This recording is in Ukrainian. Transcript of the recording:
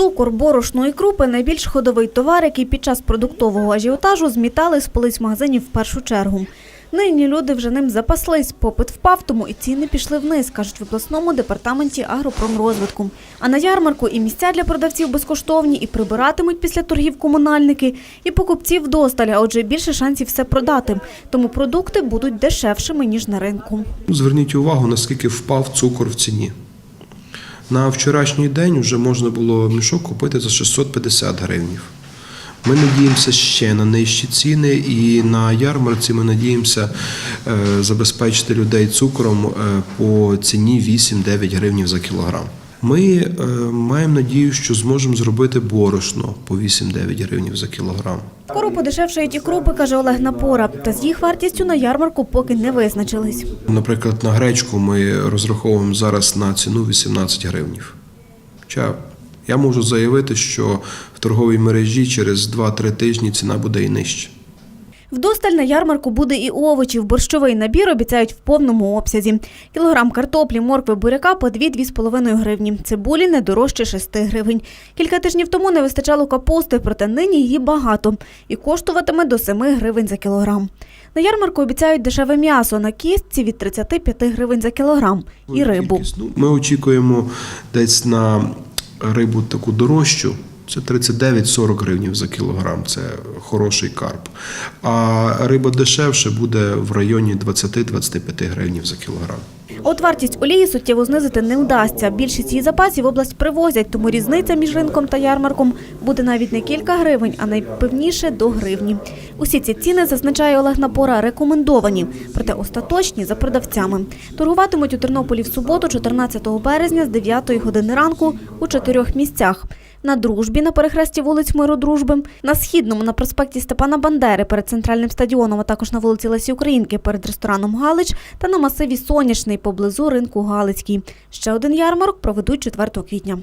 Цукор, борошно і крупи – найбільш ходовий товар, який під час продуктового ажіотажу змітали з полиць магазинів в першу чергу. Нині люди вже ним запаслись, попит впав, тому і ціни пішли вниз, кажуть в обласному департаменті агропромрозвитку. А на ярмарку і місця для продавців безкоштовні, і прибиратимуть після торгів комунальники, і покупців досталь, отже більше шансів все продати. Тому продукти будуть дешевшими, ніж на ринку. Зверніть увагу, наскільки впав цукор в ціні. На вчорашній день вже можна було мішок купити за 650 гривнів. Ми надіємося ще на нижчі ціни, і на ярмарці ми надіємося е, забезпечити людей цукром е, по ціні 8-9 гривнів за кілограм. Ми е, маємо надію, що зможемо зробити борошно по 8-9 гривнів за кілограм. Скоро подешевшають і крупи, каже Олег Напора. Та з їх вартістю на ярмарку поки не визначились. Наприклад, на гречку ми розраховуємо зараз на ціну 18 гривнів. Хоча я можу заявити, що в торговій мережі через 2-3 тижні ціна буде і нижча. Вдосталь на ярмарку буде і овочів. Борщовий набір обіцяють в повному обсязі. Кілограм картоплі, моркви, буряка по 2-2,5 гривні. Цибулі не дорожче 6 гривень. Кілька тижнів тому не вистачало капусти, проте нині її багато. І коштуватиме до 7 гривень за кілограм. На ярмарку обіцяють дешеве м'ясо на кістці від 35 гривень за кілограм. І рибу. Ну, Ми очікуємо десь на рибу таку дорожчу. Це 39-40 гривнів за кілограм, це хороший карп. А риба дешевше буде в районі 20-25 гривнів за кілограм. От вартість олії суттєво знизити не вдасться. Більшість її запасів область привозять, тому різниця між ринком та ярмарком буде навіть не кілька гривень, а найпевніше до гривні. Усі ці ціни, зазначає Олег Напора, рекомендовані, проте остаточні за продавцями. Торгуватимуть у Тернополі в суботу, 14 березня з 9 години ранку у чотирьох місцях. На дружбі на перехресті вулиць Миру Дружби, на східному на проспекті Степана Бандери перед центральним стадіоном, а також на вулиці Лесі Українки перед рестораном Галич та на масиві Сонячний поблизу ринку Галицький. Ще один ярмарок проведуть 4 квітня.